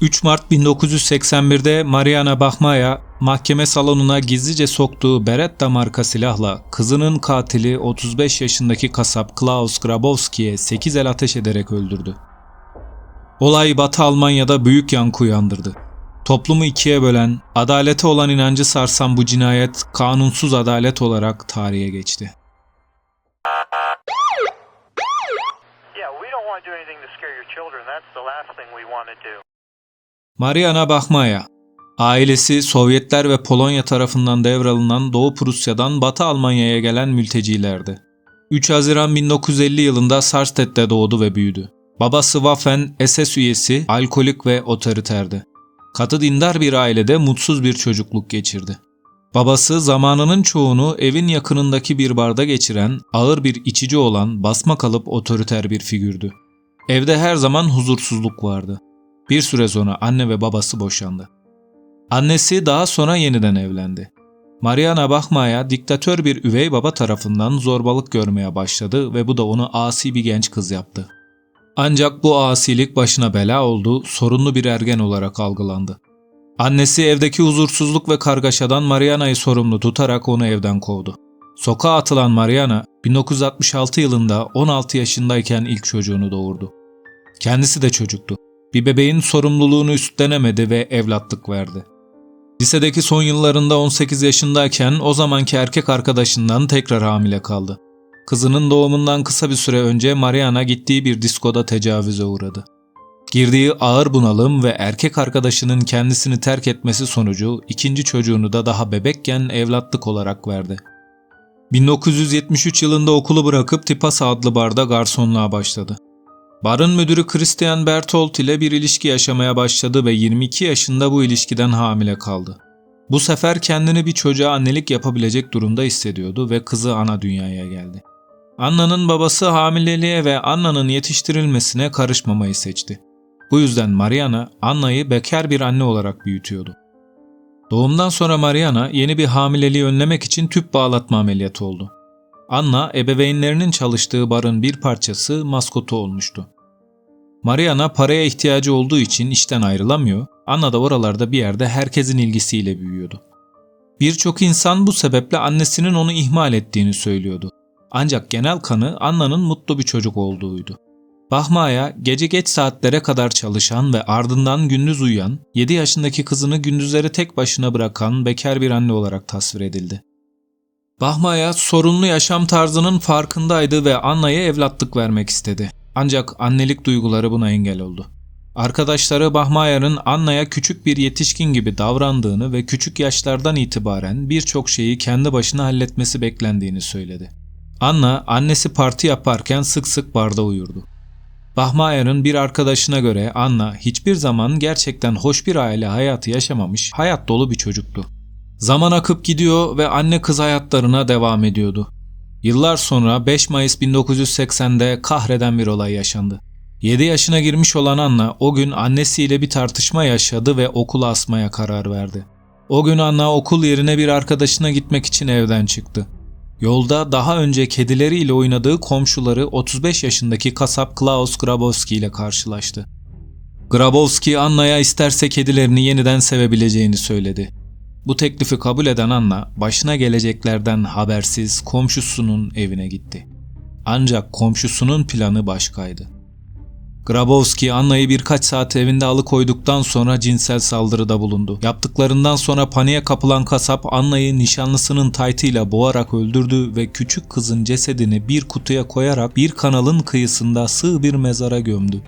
3 Mart 1981'de Mariana Bahmaya mahkeme salonuna gizlice soktuğu Beretta marka silahla kızının katili 35 yaşındaki kasap Klaus Grabowski'ye 8 el ateş ederek öldürdü. Olay Batı Almanya'da büyük yankı uyandırdı. Toplumu ikiye bölen, adalete olan inancı sarsan bu cinayet kanunsuz adalet olarak tarihe geçti. Yeah, we don't want to do anything to scare your children. That's the last thing we want to do. Mariana Bahmaya Ailesi Sovyetler ve Polonya tarafından devralınan Doğu Prusya'dan Batı Almanya'ya gelen mültecilerdi. 3 Haziran 1950 yılında Sarstedt'te doğdu ve büyüdü. Babası Waffen SS üyesi, alkolik ve otoriterdi. Katı dindar bir ailede mutsuz bir çocukluk geçirdi. Babası zamanının çoğunu evin yakınındaki bir barda geçiren, ağır bir içici olan, basma kalıp otoriter bir figürdü. Evde her zaman huzursuzluk vardı. Bir süre sonra anne ve babası boşandı. Annesi daha sonra yeniden evlendi. Mariana Bahmaya diktatör bir üvey baba tarafından zorbalık görmeye başladı ve bu da onu asi bir genç kız yaptı. Ancak bu asilik başına bela oldu, sorunlu bir ergen olarak algılandı. Annesi evdeki huzursuzluk ve kargaşadan Mariana'yı sorumlu tutarak onu evden kovdu. Sokağa atılan Mariana, 1966 yılında 16 yaşındayken ilk çocuğunu doğurdu. Kendisi de çocuktu. Bir bebeğin sorumluluğunu üstlenemedi ve evlatlık verdi. Lisedeki son yıllarında 18 yaşındayken o zamanki erkek arkadaşından tekrar hamile kaldı. Kızının doğumundan kısa bir süre önce Mariana gittiği bir diskoda tecavüze uğradı. Girdiği ağır bunalım ve erkek arkadaşının kendisini terk etmesi sonucu ikinci çocuğunu da daha bebekken evlatlık olarak verdi. 1973 yılında okulu bırakıp Tipasa adlı barda garsonluğa başladı. Barın müdürü Christian Bertolt ile bir ilişki yaşamaya başladı ve 22 yaşında bu ilişkiden hamile kaldı. Bu sefer kendini bir çocuğa annelik yapabilecek durumda hissediyordu ve kızı ana dünyaya geldi. Anna'nın babası hamileliğe ve Anna'nın yetiştirilmesine karışmamayı seçti. Bu yüzden Mariana, Anna'yı bekar bir anne olarak büyütüyordu. Doğumdan sonra Mariana yeni bir hamileliği önlemek için tüp bağlatma ameliyatı oldu. Anna, ebeveynlerinin çalıştığı barın bir parçası maskotu olmuştu. Mariana paraya ihtiyacı olduğu için işten ayrılamıyor, Anna da oralarda bir yerde herkesin ilgisiyle büyüyordu. Birçok insan bu sebeple annesinin onu ihmal ettiğini söylüyordu. Ancak genel kanı Anna'nın mutlu bir çocuk olduğuydu. Bahmaya gece geç saatlere kadar çalışan ve ardından gündüz uyuyan, 7 yaşındaki kızını gündüzleri tek başına bırakan bekar bir anne olarak tasvir edildi. Bahmaya sorunlu yaşam tarzının farkındaydı ve Anna'ya evlatlık vermek istedi. Ancak annelik duyguları buna engel oldu. Arkadaşları Bahmaya'nın Anna'ya küçük bir yetişkin gibi davrandığını ve küçük yaşlardan itibaren birçok şeyi kendi başına halletmesi beklendiğini söyledi. Anna, annesi parti yaparken sık sık barda uyurdu. Bahmaya'nın bir arkadaşına göre Anna hiçbir zaman gerçekten hoş bir aile hayatı yaşamamış, hayat dolu bir çocuktu. Zaman akıp gidiyor ve anne kız hayatlarına devam ediyordu. Yıllar sonra 5 Mayıs 1980'de kahreden bir olay yaşandı. 7 yaşına girmiş olan Anna o gün annesiyle bir tartışma yaşadı ve okula asmaya karar verdi. O gün Anna okul yerine bir arkadaşına gitmek için evden çıktı. Yolda daha önce kedileriyle oynadığı komşuları 35 yaşındaki kasap Klaus Grabowski ile karşılaştı. Grabowski Anna'ya isterse kedilerini yeniden sevebileceğini söyledi. Bu teklifi kabul eden Anna başına geleceklerden habersiz komşusunun evine gitti. Ancak komşusunun planı başkaydı. Grabowski Anna'yı birkaç saat evinde alıkoyduktan sonra cinsel saldırıda bulundu. Yaptıklarından sonra paniğe kapılan kasap Anna'yı nişanlısının taytıyla boğarak öldürdü ve küçük kızın cesedini bir kutuya koyarak bir kanalın kıyısında sığ bir mezara gömdü.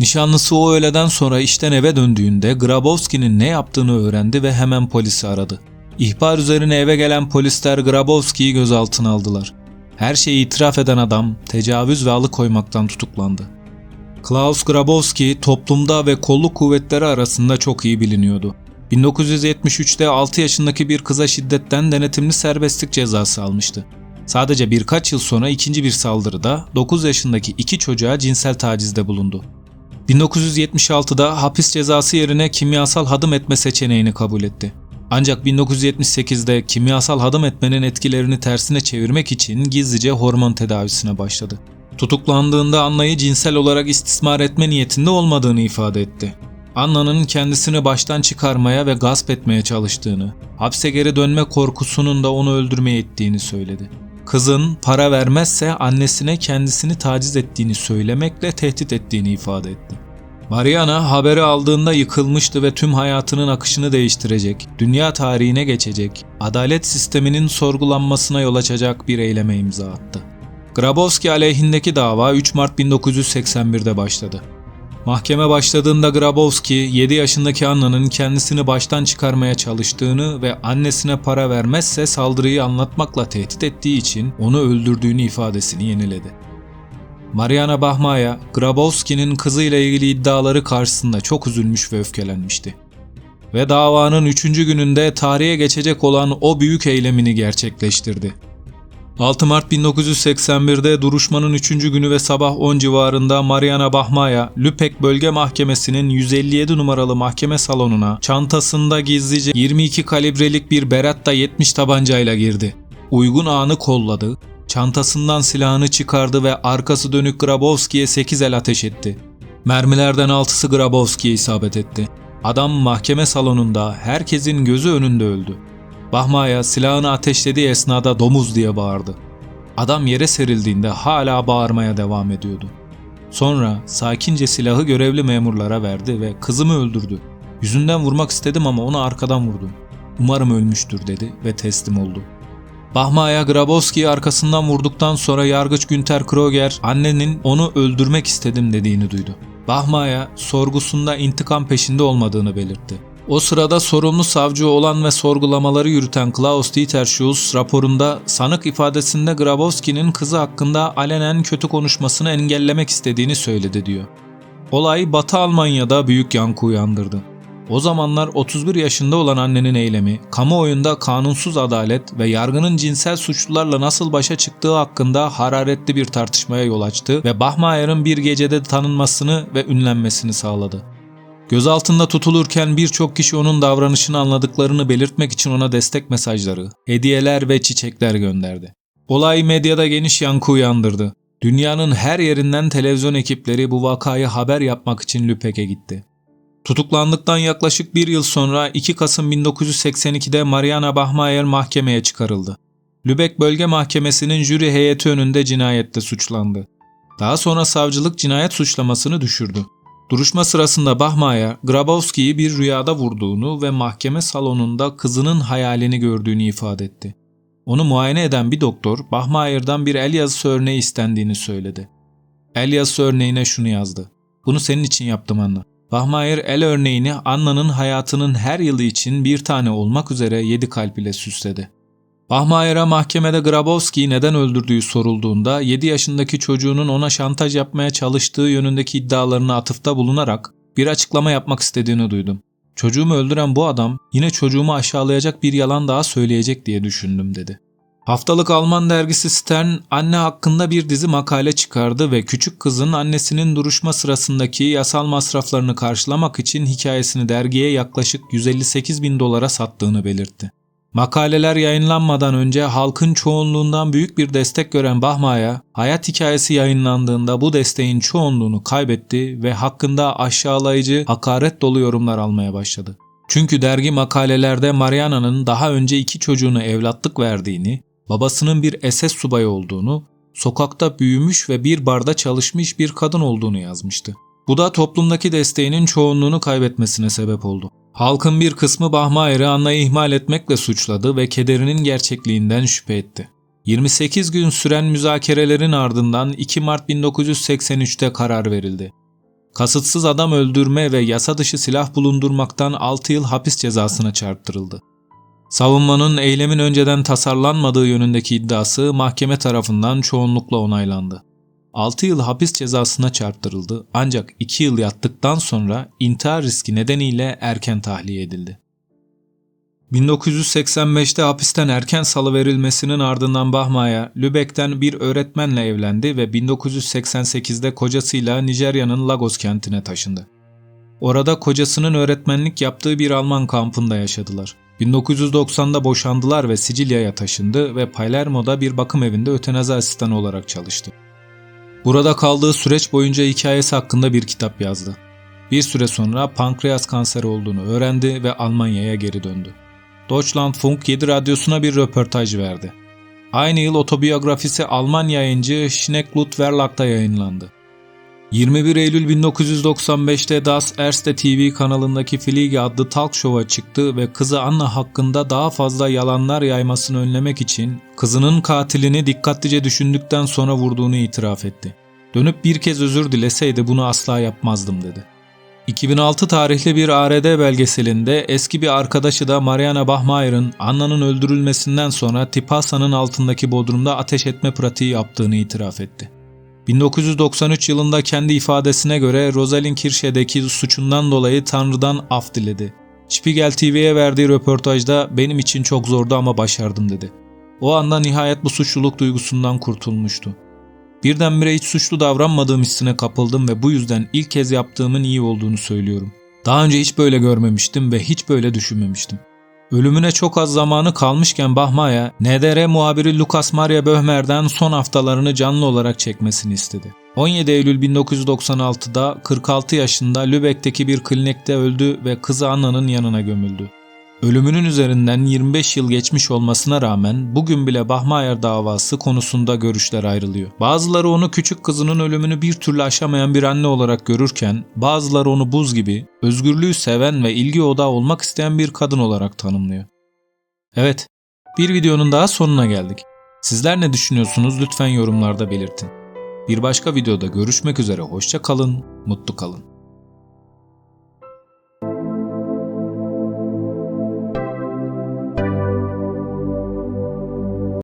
Nişanlısı o öğleden sonra işten eve döndüğünde Grabowski'nin ne yaptığını öğrendi ve hemen polisi aradı. İhbar üzerine eve gelen polisler Grabowski'yi gözaltına aldılar. Her şeyi itiraf eden adam tecavüz ve alıkoymaktan tutuklandı. Klaus Grabowski toplumda ve kolluk kuvvetleri arasında çok iyi biliniyordu. 1973'te 6 yaşındaki bir kıza şiddetten denetimli serbestlik cezası almıştı. Sadece birkaç yıl sonra ikinci bir saldırıda 9 yaşındaki iki çocuğa cinsel tacizde bulundu. 1976'da hapis cezası yerine kimyasal hadım etme seçeneğini kabul etti. Ancak 1978'de kimyasal hadım etmenin etkilerini tersine çevirmek için gizlice hormon tedavisine başladı. Tutuklandığında Anna'yı cinsel olarak istismar etme niyetinde olmadığını ifade etti. Anna'nın kendisini baştan çıkarmaya ve gasp etmeye çalıştığını, hapse geri dönme korkusunun da onu öldürmeye ittiğini söyledi. Kızın para vermezse annesine kendisini taciz ettiğini söylemekle tehdit ettiğini ifade etti. Mariana haberi aldığında yıkılmıştı ve tüm hayatının akışını değiştirecek, dünya tarihine geçecek, adalet sisteminin sorgulanmasına yol açacak bir eyleme imza attı. Grabowski aleyhindeki dava 3 Mart 1981'de başladı. Mahkeme başladığında Grabowski 7 yaşındaki Anna'nın kendisini baştan çıkarmaya çalıştığını ve annesine para vermezse saldırıyı anlatmakla tehdit ettiği için onu öldürdüğünü ifadesini yeniledi. Mariana Bahmaya, Grabowski'nin kızıyla ilgili iddiaları karşısında çok üzülmüş ve öfkelenmişti. Ve davanın 3. gününde tarihe geçecek olan o büyük eylemini gerçekleştirdi. 6 Mart 1981'de duruşmanın 3. günü ve sabah 10 civarında Mariana Bahmaya, Lüpek Bölge Mahkemesi'nin 157 numaralı mahkeme salonuna çantasında gizlice 22 kalibrelik bir Beretta 70 tabancayla girdi. Uygun anı kolladı, çantasından silahını çıkardı ve arkası dönük Grabowski'ye 8 el ateş etti. Mermilerden 6'sı Grabowski'ye isabet etti. Adam mahkeme salonunda herkesin gözü önünde öldü. Bahmaya silahını ateşlediği esnada domuz diye bağırdı. Adam yere serildiğinde hala bağırmaya devam ediyordu. Sonra sakince silahı görevli memurlara verdi ve kızımı öldürdü. Yüzünden vurmak istedim ama onu arkadan vurdum. Umarım ölmüştür dedi ve teslim oldu. Bahmaya Grabowski'yi arkasından vurduktan sonra yargıç Günter Kroger annenin onu öldürmek istedim dediğini duydu. Bahmaya sorgusunda intikam peşinde olmadığını belirtti. O sırada sorumlu savcı olan ve sorgulamaları yürüten Klaus Dieter Schulz raporunda sanık ifadesinde Grabowski'nin kızı hakkında alenen kötü konuşmasını engellemek istediğini söyledi diyor. Olay Batı Almanya'da büyük yankı uyandırdı. O zamanlar 31 yaşında olan annenin eylemi, kamuoyunda kanunsuz adalet ve yargının cinsel suçlularla nasıl başa çıktığı hakkında hararetli bir tartışmaya yol açtı ve Bahmayer'ın bir gecede tanınmasını ve ünlenmesini sağladı. Gözaltında tutulurken birçok kişi onun davranışını anladıklarını belirtmek için ona destek mesajları, hediyeler ve çiçekler gönderdi. Olay medyada geniş yankı uyandırdı. Dünyanın her yerinden televizyon ekipleri bu vakayı haber yapmak için Lübeck'e gitti. Tutuklandıktan yaklaşık bir yıl sonra 2 Kasım 1982'de Mariana Bahmayer mahkemeye çıkarıldı. Lübeck Bölge Mahkemesi'nin jüri heyeti önünde cinayette suçlandı. Daha sonra savcılık cinayet suçlamasını düşürdü. Duruşma sırasında Bahmayer, Grabowski'yi bir rüyada vurduğunu ve mahkeme salonunda kızının hayalini gördüğünü ifade etti. Onu muayene eden bir doktor, Bahmayer'dan bir el yazısı örneği istendiğini söyledi. El yazısı örneğine şunu yazdı. Bunu senin için yaptım Anna. Bahmayer el örneğini Anna'nın hayatının her yılı için bir tane olmak üzere yedi kalp ile süsledi. Bahmayer'e mahkemede Grabowski'yi neden öldürdüğü sorulduğunda 7 yaşındaki çocuğunun ona şantaj yapmaya çalıştığı yönündeki iddialarına atıfta bulunarak bir açıklama yapmak istediğini duydum. Çocuğumu öldüren bu adam yine çocuğumu aşağılayacak bir yalan daha söyleyecek diye düşündüm dedi. Haftalık Alman dergisi Stern anne hakkında bir dizi makale çıkardı ve küçük kızın annesinin duruşma sırasındaki yasal masraflarını karşılamak için hikayesini dergiye yaklaşık 158 bin dolara sattığını belirtti. Makaleler yayınlanmadan önce halkın çoğunluğundan büyük bir destek gören Bahma'ya hayat hikayesi yayınlandığında bu desteğin çoğunluğunu kaybetti ve hakkında aşağılayıcı, hakaret dolu yorumlar almaya başladı. Çünkü dergi makalelerde Mariana'nın daha önce iki çocuğunu evlatlık verdiğini, babasının bir SS subayı olduğunu, sokakta büyümüş ve bir barda çalışmış bir kadın olduğunu yazmıştı. Bu da toplumdaki desteğinin çoğunluğunu kaybetmesine sebep oldu. Halkın bir kısmı Bahmayer'i Anna'yı ihmal etmekle suçladı ve kederinin gerçekliğinden şüphe etti. 28 gün süren müzakerelerin ardından 2 Mart 1983'te karar verildi. Kasıtsız adam öldürme ve yasa dışı silah bulundurmaktan 6 yıl hapis cezasına çarptırıldı. Savunmanın eylemin önceden tasarlanmadığı yönündeki iddiası mahkeme tarafından çoğunlukla onaylandı. 6 yıl hapis cezasına çarptırıldı ancak 2 yıl yattıktan sonra intihar riski nedeniyle erken tahliye edildi. 1985'te hapisten erken salıverilmesinin ardından Bahmaya, Lübeck'ten bir öğretmenle evlendi ve 1988'de kocasıyla Nijerya'nın Lagos kentine taşındı. Orada kocasının öğretmenlik yaptığı bir Alman kampında yaşadılar. 1990'da boşandılar ve Sicilya'ya taşındı ve Palermo'da bir bakım evinde ötenazi asistanı olarak çalıştı. Burada kaldığı süreç boyunca hikayesi hakkında bir kitap yazdı. Bir süre sonra pankreas kanseri olduğunu öğrendi ve Almanya'ya geri döndü. Deutschlandfunk 7 radyosuna bir röportaj verdi. Aynı yıl otobiyografisi Alman yayıncı Schnecklut Verlag'da yayınlandı. 21 Eylül 1995'te Das Erste TV kanalındaki Fliege adlı talk show'a çıktı ve kızı Anna hakkında daha fazla yalanlar yaymasını önlemek için kızının katilini dikkatlice düşündükten sonra vurduğunu itiraf etti. Dönüp bir kez özür dileseydi bunu asla yapmazdım dedi. 2006 tarihli bir ARD belgeselinde eski bir arkadaşı da Mariana Bachmayer'ın Anna'nın öldürülmesinden sonra Tipasa'nın altındaki bodrumda ateş etme pratiği yaptığını itiraf etti. 1993 yılında kendi ifadesine göre Rosalind Kirşe'deki suçundan dolayı Tanrı'dan af diledi. Spiegel TV'ye verdiği röportajda benim için çok zordu ama başardım dedi. O anda nihayet bu suçluluk duygusundan kurtulmuştu. Birdenbire hiç suçlu davranmadığım hissine kapıldım ve bu yüzden ilk kez yaptığımın iyi olduğunu söylüyorum. Daha önce hiç böyle görmemiştim ve hiç böyle düşünmemiştim. Ölümüne çok az zamanı kalmışken Bahma'ya NDR muhabiri Lucas Maria Böhmer'den son haftalarını canlı olarak çekmesini istedi. 17 Eylül 1996'da 46 yaşında Lübeck'teki bir klinikte öldü ve kızı Anna'nın yanına gömüldü. Ölümünün üzerinden 25 yıl geçmiş olmasına rağmen bugün bile Bahmayer davası konusunda görüşler ayrılıyor. Bazıları onu küçük kızının ölümünü bir türlü aşamayan bir anne olarak görürken bazıları onu buz gibi özgürlüğü seven ve ilgi odağı olmak isteyen bir kadın olarak tanımlıyor. Evet, bir videonun daha sonuna geldik. Sizler ne düşünüyorsunuz lütfen yorumlarda belirtin. Bir başka videoda görüşmek üzere hoşça kalın, mutlu kalın.